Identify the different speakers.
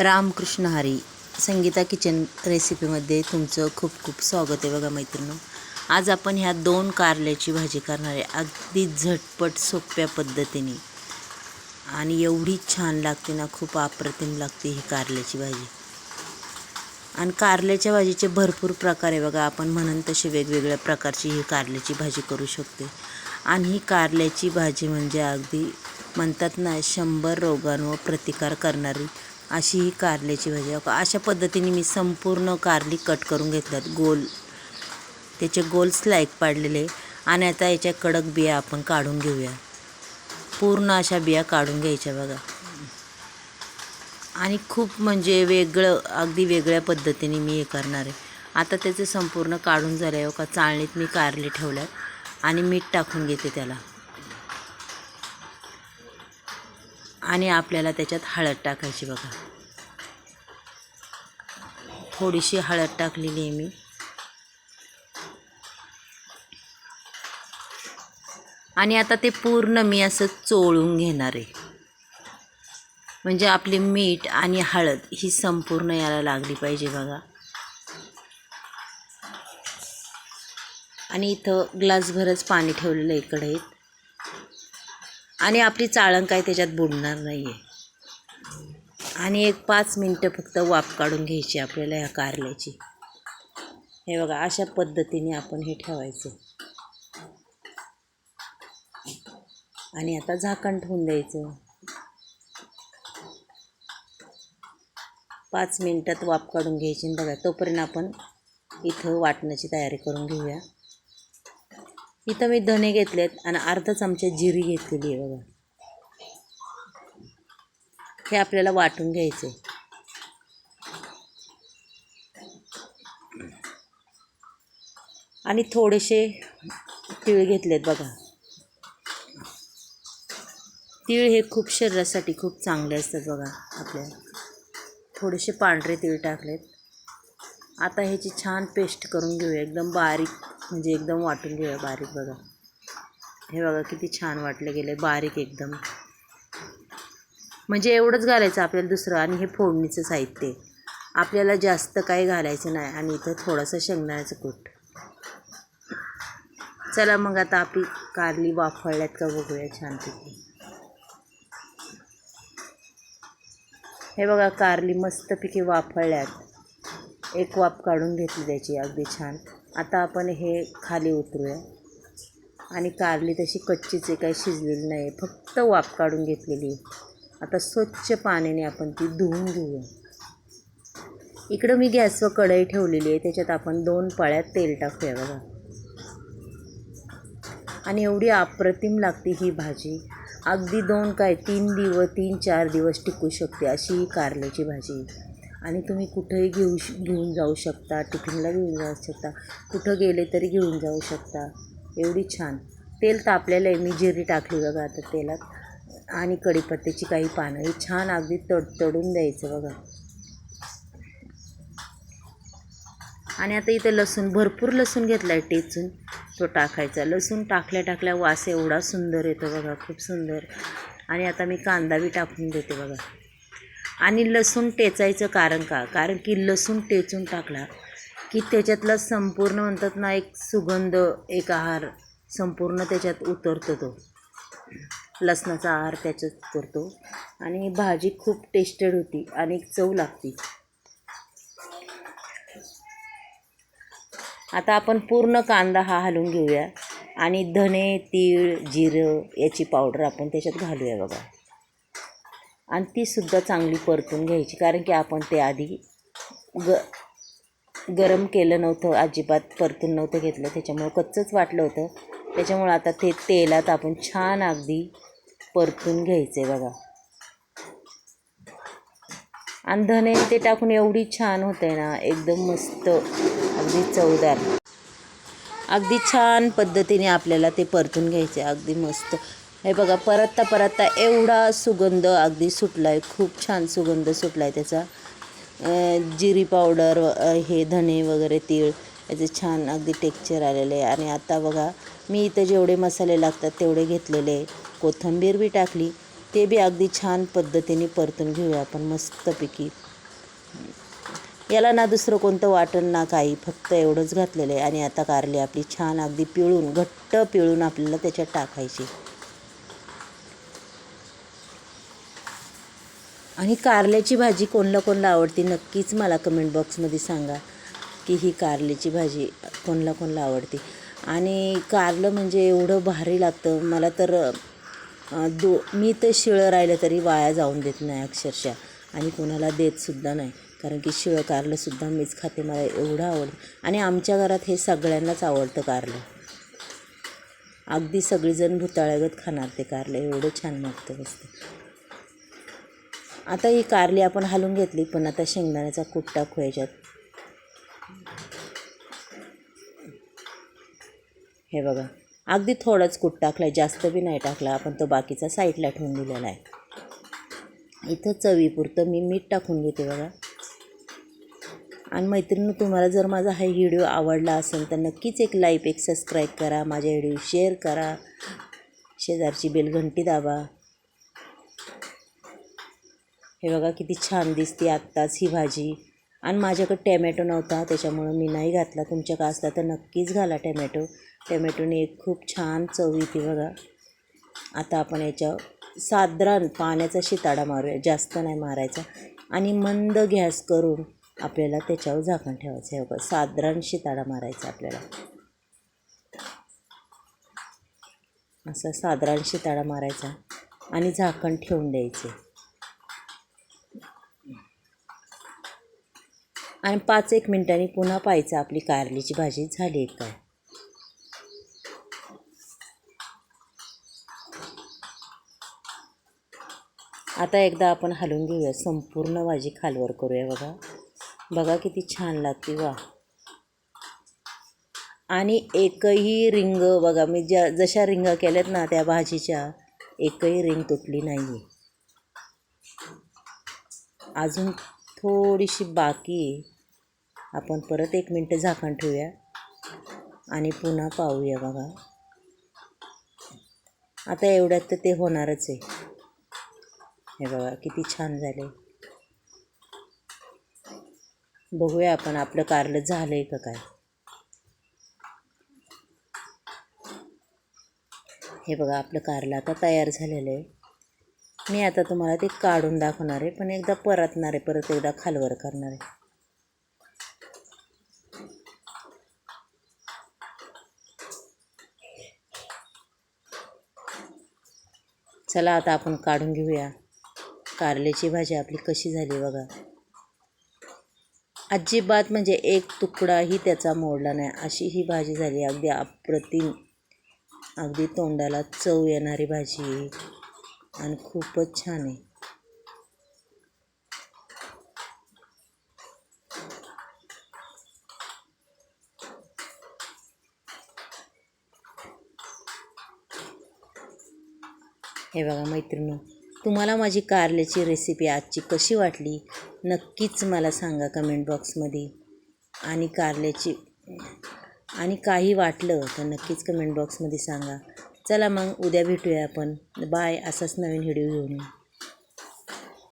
Speaker 1: Ramakrishna Hari Sangeeta kitchen रेसिपीमध्ये तुमचं खूप खूप स्वागत आहे बघा मैत्रिणी आज आपण ह्या दोन कारल्याची भाजी करणार आहे. अगदी झटपट सोप्या पद्धतीने. आणि एवढी छान लागते ना खूप अप्रतिम लागते ही कारल्याची भाजी. आणि कारल्याच्या भाजीचे भरपूर प्रकार आहे बघा. आपण म्हणून तसे वेगवेगळ्या प्रकारची ही कारल्याची भाजी करू शकते. आणि ही कारल्याची भाजी म्हणजे अगदी म्हणतात ना शंभर रोगांवर प्रतिकार करणारी अशी ही कारल्याची भाजी. अशा पद्धतीने मी संपूर्ण कारली कट करून घेतल्यात. गोल. त्याचे गोल स्लाईक पाडलेले. आणि आता याच्या कडक बिया आपण काढून घेऊया. पूर्ण अशा बिया काढून घ्यायच्या बघा. आणि खूप म्हणजे वेगळं अगदी वेगळ्या पद्धतीने मी हे करणार आहे. आता त्याचं संपूर्ण काढून झालं आहे. का चाळणीत मी कारले ठेवल्यात. आणि मीठ टाकून घेते त्याला. आणि आपल्याला त्याच्यात हळद टाकायची बघा. थोडीशी हळद टाकलेली आहे मी. आणि आता ते पूर्ण मी असं चोळून घेणार आहे. म्हणजे आपले मीठ आणि हळद ही संपूर्ण याला लागली पाहिजे बघा. आणि इथं ग्लासभरच पाणी ठेवलेलं आहे कढईत आणि आपली चाळण काय त्याच्यात बुडणार नाही आहे आणि एक पाच मिनटं फक्त वाफ काढून घ्यायची आपल्याला ह्या कारल्याची. हे बघा अशा पद्धतीने आपण हे ठेवायचं. आणि आता झाकण ठेवून द्यायचं. पाच मिनटात वाफ काढून घ्यायची. बघा तोपर्यंत आपण इथं वाटण्याची तयारी करून घेऊया. इथं मी धने घेतलेत आणि अर्धा चमचा जिरी घेतलेली आहे बघा. हे आपल्याला वाटून घ्यायचे. आणि थोडेसे तीळ घेतलेत बघा. तीळ हे खूप शरीरासाठी खूप चांगले असतात बघा आपल्या थोडेसे पांढरे तीळ टाकलेत. आता ह्याची छान पेस्ट करून घेऊया. एकदम बारीक म्हणजे एकदम वाटून घेऊया बारीक बघा. हे बघा किती छान वाटलं गेलं आहे बारीक एकदम. म्हणजे एवढंच घालायचं आपल्याला दुसरं आणि हे फोडणीचं साहित्य आपल्याला जास्त काही घालायचं नाही आणि इथं थोडंसं शेंगदाण्याचं कूट. चला मग आता आपली कारली वाफळल्यात का बघूया छानपैकी. हे बघा कारली मस्तपैकी वाफळल्यात. एक वाफ काढून घेतली त्याची अगदी छान. आता आपण हे खाली उतरूया. आणि कारली तशी कच्चीच आहे काही शिजलेली नाही फक्त वाफ काढून घेतलेली आता स्वच्छ पाण्याने आपण ती धुवून घेऊया. इकडं मी गॅसवर कढई ठेवलेली आहे त्याच्यात आपण दोन पळ्यात तेल टाकूया बघा. आणि एवढी अप्रतिम लागते ही भाजी. अगदी दोन काय तीन दिवस तीन चार दिवस टिकू शकते अशी ही कारल्याची भाजी. आणि तुम्ही कुठंही घेऊ श घेऊन जाऊ शकता टिफिनला घेऊन जाऊ शकता कुठं गेले तरी घेऊन जाऊ शकता. एवढी छान. तेल तापलेलं आहे मी जिरी टाकली बघा आता तेलात. आणि कढीपत्त्याची काही पानं. ही छान अगदी तड तडून द्यायचं बघा. आणि आता इथं लसूण भरपूर लसूण घेतला आहे टेचून. तो टाकायचा. लसूण टाकल्या टाकल्या वास एवढा सुंदर येतो बघा खूप सुंदर. आणि आता मी कांदा बी टाकून देते बघा. आणि लसूण टेचायचं कारण का? कारण की लसूण टेचून टाकला की त्याच्यातला संपूर्ण म्हणतात ना एक सुगंध एक आहार संपूर्ण त्याच्यात उतरतो तो. लसणाचा आहार त्याच्यात करतो आणि भाजी खूप टेस्टेड होती आणि एक चव लागते. आता आपण पूर्ण कांदा हा हलवून घेऊया. आणि धने तीळ जिरं याची पावडर आपण त्याच्यात घालूया बघा. आणि तीसुद्धा चांगली परतून घ्यायची. कारण की आपण ते आधी ग गरम केलं नव्हतं अजिबात परतून नव्हतं घेतलं. त्याच्यामुळं कच्चंच वाटलं होतं. त्याच्यामुळं आता ते तेलात आपण छान अगदी परतून घ्यायचं बघा. आणि धने ते टाकून एवढी छान होते ना एकदम मस्त अगदी चवदार. अगदी छान पद्धतीने आपल्याला ते परतून घ्यायचे अगदी मस्त. हे बघा परतता परतता एवढा सुगंध अगदी सुटला आहे खूप छान सुगंध सुटला आहे त्याचा जिरी पावडर हे धने वगैरे तीळ याचे छान अगदी टेक्चर आलेले आहे. आणि आता बघा मी इथं जेवढे मसाले लागतात तेवढे घेतलेले आहे. कोथिंबीर बी टाकली ते बी अगदी छान पद्धतीने परतून घेऊया आपण मस्तपैकी. याला ना दुसरं कोणतं वाटण ना काही फक्त एवढंच घातलेलं आहे. आणि आता कारली आपली छान अगदी पिळून घट्ट पिळून आपल्याला त्याच्यात टाकायची आणि कारल्याची भाजी कोणला कोणला आवडते नक्कीच मला कमेंट बॉक्समध्ये सांगा की ही कारल्याची भाजी कोणला कोणला आवडते. आणि कारलं म्हणजे एवढं भारी लागतं. मला तर दो मी तर शिळं राहिलं तरी वाया जाऊन देत नाही अक्षरशः. आणि कोणाला देतसुद्धा नाही. कारण की शिळं कारलंसुद्धा मीच खाते. मला एवढं आवडतं. आणि आमच्या घरात हे सगळ्यांनाच आवडतं कारलं. अगदी सगळीजण भुताळ्यागत खाणार ते कारलं. एवढं छान लागतं मस्त. आता ही कारली आपण हालून घेतली पण आता शेंगदाण्याचा कूट टाकू याच्यात हे बघा अगदी थोडाच कूट टाकला आहे जास्त बी नाही टाकला आपण तो बाकीचा साईडला ठेवून दिलेला आहे. इथं चवीपुरतं मी मीठ टाकून घेते बघा. आणि मैत्रिणी तुम्हाला जर माझा हा व्हिडिओ आवडला असेल तर नक्कीच एक लाईक एक सबस्क्राईब करा माझ्या व्हिडिओ शेअर करा. शेजारची बेलघंटी दाबा. हे बघा किती छान दिसते आत्ताच ही भाजी. आणि माझ्याकडे टॅमॅटो नव्हता त्याच्यामुळं मी नाही घातला. तुमच्याकडे असला तर नक्कीच घाला टॅमॅटो. टॅमॅटोने एक खूप छान चव येते बघा. आता आपण याच्या साधारण पाण्याचा शिताडा मारूया. जास्त नाही मारायचा. आणि मंद गॅस करून आपल्याला त्याच्यावर झाकण ठेवायचं. आहे बघा साधारण शिताडा मारायचा आपल्याला. असा साधारण शिताडा मारायचा आणि झाकण ठेवून द्यायचे. आणि पाच एक मिनिटांनी पुन्हा पाहायचं आपली कारलीची भाजी झाली आहे काय आता एकदा आपण हलवून घेऊया. संपूर्ण भाजी खालवर करूया बघा. बघा किती छान लागते. वा. आणि एकही रिंग बघा मी ज्या जशा रिंगा केल्यात ना त्या भाजीच्या एकही रिंग तुटली नाही आहे अजून थोडीशी बाकी आहे. आपण परत एक मिनटं झाकण ठेवूया आणि पुन्हा पाहूया बघा. आता एवढ्यात तर ते होणारच आहे. हे बघा किती छान झाले. बघूया आपण आपलं कारलं झालं आहे का काय. हे बघा आपलं कारलं आता तयार झालेलं आहे. मी आता तुम्हाला ते काढून दाखवणार आहे पण एकदा परतणार आहे परत एकदा खालवर करणार आहे. चला आता आपण काढून घेऊया. कारल्याची भाजी आपली कशी झाली बघा. अजिबात म्हणजे एक तुकडाही त्याचा मोडला नाही. अशी ही भाजी झाली. अगदी अप्रतिम अगदी तोंडाला चव येणारी भाजी. आणि खूपच छान आहे. हे बघा मैत्रिणी तुम्हाला माझी कारल्याची रेसिपी आजची कशी वाटली? नक्कीच मला सांगा कमेंट बॉक्समध्ये आणि कारल्याची आणि काही वाटलं तर नक्कीच कमेंट बॉक्समध्ये सांगा. चला मग उद्या भेटूया आपण. बाय असाच नवीन व्हिडिओ घेऊन. येऊ